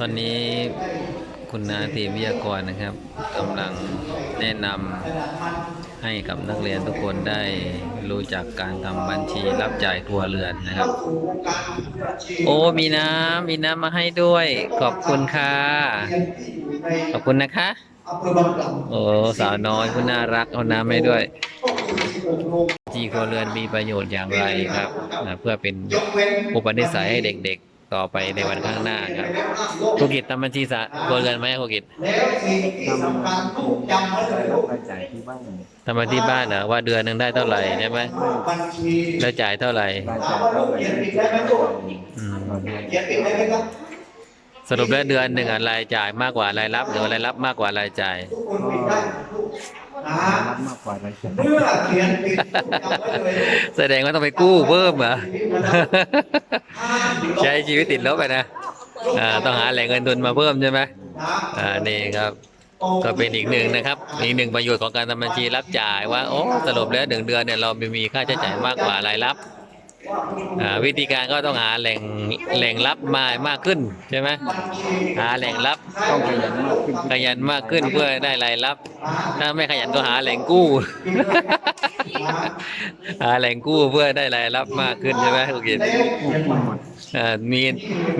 ตอนนี้คุณนาทีวิทยากรนะครับกำลังแนะนำให้กับนักเรียนทุกคนได้รู้จักการทำบัญชีรับจ่ายครัวเรือนนะครับ โอ้มีน้ำมีน้ำมาให้ด้วย ขอบคุณค่ะ ขอบคุณนะคะโอ้สาวน้อยคุณน่ารักเอาน้ำให้ด้วย จีครัวเรือนมีประโยชน์อย่างไรครับนะเพื่อเป็นอุปนิสัยให้เด็กๆ ต่อไปในวันข้างหน้าครับครูกิจทำบัญชีสะครัวเรือนไหมครูกิจแล้วที่สำคัญลูกจำไว้เลยลูกรายจ่ายที่บ้านที่บ้านเหรอว่าเดือนหนึ่งได้เท่าไหร่ใช่ไหมแล้วจ่ายเท่าไหร่สรุปแล้วเดือนหนึ่งอะรายจ่ายมากกว่ารายรับหรือรายรับมากกว่ารายจ่าย นผิดได้ลูกนะรับมากกว่ารายจ่ายเมื่อเขียนผิดจำไว้เลยลูกแสดงว่าต้องไปกู้เพิ่มเหรอ ใช้ชีวิตติดลบไปนะอ่าต้องหาแหล่งเงินทุนมาเพิ่มใช่ไหมอ่านี่ครับ ก็เป็นอีกหนึ่งนะครับ อีกหนึ่งประโยชน์ของการทำบัญชีรับจ่ายว่า โอ้ สรุปแล้วหนึ่งเดือนเนี่ยเราไม่มีค่าใช้จ่ายมากกว่ารายรับอ่า วิธีการก็ต้องหาแหล่งแหล่งรับมามากขึ้นใช่ไหมหาแหล่งรับต้องขยันมากขึ้นขยันมากขึ้นเพื่อได้รายรับ ถ้าไม่ขยันก็หาแหล่งกู้ หาแหล่งกู้เพื่อได้รายรับมากขึ้นใช่ไหมคุณกิตคมี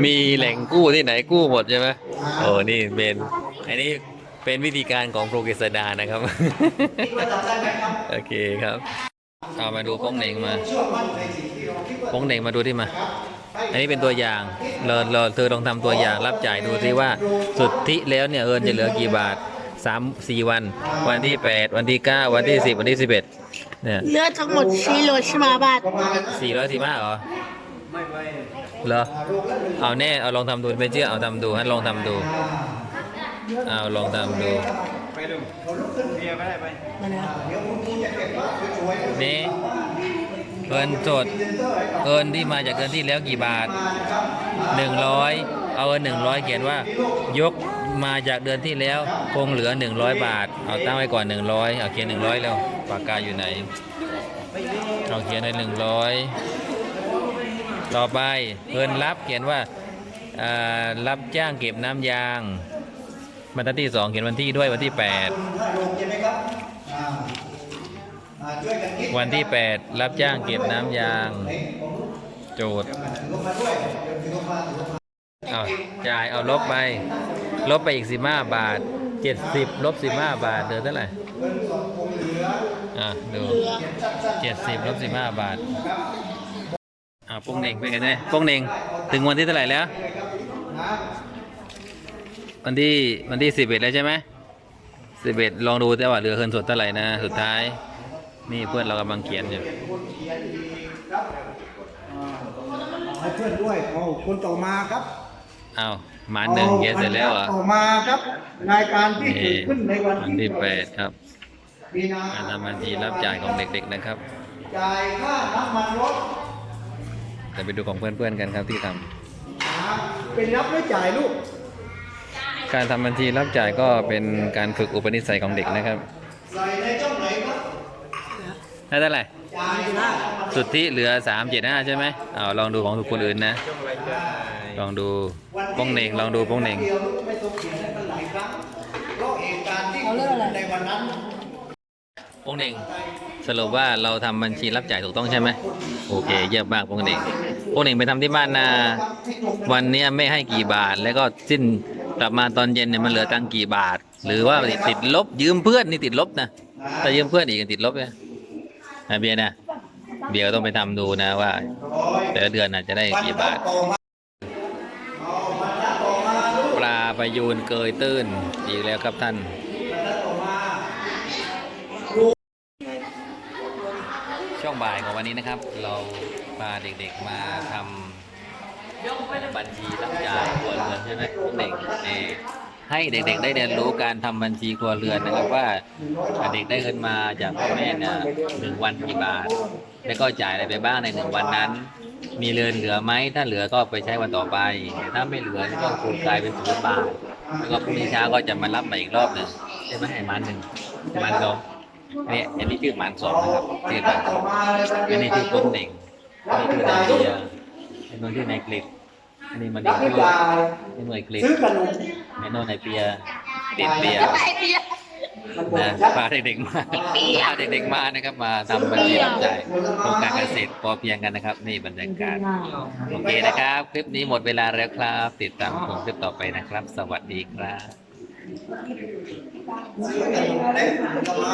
มีแหล่งกู้ที่ไหนกู้หมดใช่ไหมโอ้นี่เป็นอันนี้เป็นวิธีการของโปรกฤษดานะครับ โอเคครับ เอามาดูโป้งเหน่งมาโป้งเหน่งมาดูที่มา อันนี้เป็นตัวอย่างเราเราเธอลองทำตัวอย่างรับจ่ายดูซิว่าสุทธิแล้วเนี่ยเอิญจะเหลือกี่บาทสามสี่วัน วันที่แปดวันที่เก้าวันที่สิบวันที่สิบเอ็ดเนี่ยเลือดทั้งหมด4โลชิมาบาทสี่ร้อยสี่ห้าเหรอเหรอเอาแน่เอาลองทำดูไม่เชื่อเอาทำดูให้ลองทำดูเอาลองทำดู นี่เงินสดเงินที่มาจากเงินที่แล้วกี่บาทหนึ่งร้อยเอาเงินหนึ่งร้อยเขียนว่ายกมาจากเดือนที่แล้วคงเหลือหนึ่งร้อยบาท เอาตั้งไว้ก่อนหนึ่งร้อยเอาเขียนหนึ่งร้อยแล้วปากกาอยู่ไหนเราเขียนในหนึ่งร้อยต่อไปเงินรับเขียนว่าอ่ารับจ้างเก็บน้ำยาง บรรทัดที่สองเขียนวันที่ด้วยวันที่แปดใช่ไหมครับอ่าอ่าช่วยกันคิดวันที่แปดรับจ้างเก็บน้ำยาง โจทย์ลงมาด้วยเดี๋ยวถือลงมาถือลงมาเอาจ่ายเอาลบไป ลบไปอีกสิบห้าบาทเจ็ดสิบลบสิบห้าบาทเหลือเท่าไหร่เงินสดคงเหลืออะดูเขียนสั้นเจ็ดสิบลบสิบห้าบาทอ่าโป้งเน่งเป็นไงเนี่ยโป้งเน่งถึงวันที่เท่าไหร่แล้วๆนะ วันที่วันที่สิบเอ็ดแล้วใช่ไหมสิบเอ็ดลองดูแต่ว่าเหลือเงินสดเท่าไหร่นะ สุดท้าย นี่เพื่อนเรากำลังเขียนอยู่ให้เพื่อนด้วยเอาคนต่อมาครับอ้าวหมาหนึ่งเขียนเสร็จแล้วเหรอต่อมาครับรายการที่เกินี่ดขึ้นในวันวันที่แปดครับมีนาการทำบัญชีรับจ่ายของเด็กๆนะครับจ่ายค่าน้ำมันรถแต่ไปดูของเพื่อนๆกันครับที่ทำนะเป็นรับหรือจ่ายลูก การทำบัญชีรับจ่ายก็เป็นการฝึกอุปนิสัยของเด็กนะครับใส่ในช่องไหนครับได้เท่าไหร่จ่ายนะสุดที่เหลือสามเจ็ดห้าใช่ไหมอ้าวลองดูของทุกคนอื่นนะ ลองดูโป้งเหน่งลองดูโป้งเหน่งเดียวลูกไม่ต้องเขียนให้มันหลายครั้งเพราะเหตุการณ์ที่เกิดขึ้นในวันนั้นโป้งเหน่งสรุปว่าเราทำบัญชีรับจ่ายถูกต้องใช่ไหมโอเค เยี่ยมมากโป้งเหน่งโป้งเหน่งไปทำที่บ้านนะวันเนี้ยไม่ให้กี่บาทแล้วก็สิ้น กลับมาตอนเย็นเนี่ยมันเหลือตังค์กี่บาท หรือว่าติดลบยืมเพื่อนนี่ติดลบนะถ้ายืมเพื่อนอีกติดลบเนี่ยนะเบียร์นะเบียร์ต้องไปทำดูนะว่า แต่ละเดือนน่ะจะได้กี่บาท ปลาประยูนเกยตื้นอีกแล้วครับท่านช่วงบ่ายของวันนี้นะครับ เราพาเด็กๆมาทำ บัญชีรับจ่ายครัวเรือนใช่ไหมเด็กให้เด็กๆได้เรียนรู้การทำบัญชีครัวเรือนนะครับว่าเด็กได้เงินมาจากพ่อแม่เนี่ยหนึ่งวันกี่บาท แล้วก็จ่ายอะไรไปบ้างในหนึ่งวันนั้น มีเรือนเหลือไหมถ้าเหลือก็ไปใช้วันต่อไปแต่ถ้าไม่เหลือก็คูณกลายเป็นศูนย์บาทแล้วก็พรุ่งนี้เช้าก็จะมารับใหม่อีกรอบหนึ่งใช่ไหมให้มันหนึ่งมันสองเนี่ยอันนี้ชื่อมันสองนะครับชื่อหมันสองอันนี้ชื่อต้นเหน่งอันนี้ชื่อนาเดีย อันนนที่ในคลิปอันนี้มันนันี่กวิจารนี่หน่วยคลิปซื้อขนมในโน่นในเปียติดเปียมันบอกนะชัดพาเด็กๆมาพาเด็กๆมานะครับ มาทำบัญชีรายจ่ายโครงการเกษตรพอเพียงกันนะครับ นี่บรรยากาศโอเคนะครับ คลิปนี้หมดเวลาแล้วครับ ติดตามชมคลิปต่อไปนะครับ สวัสดีครับซื้อขนมเล็กทำไม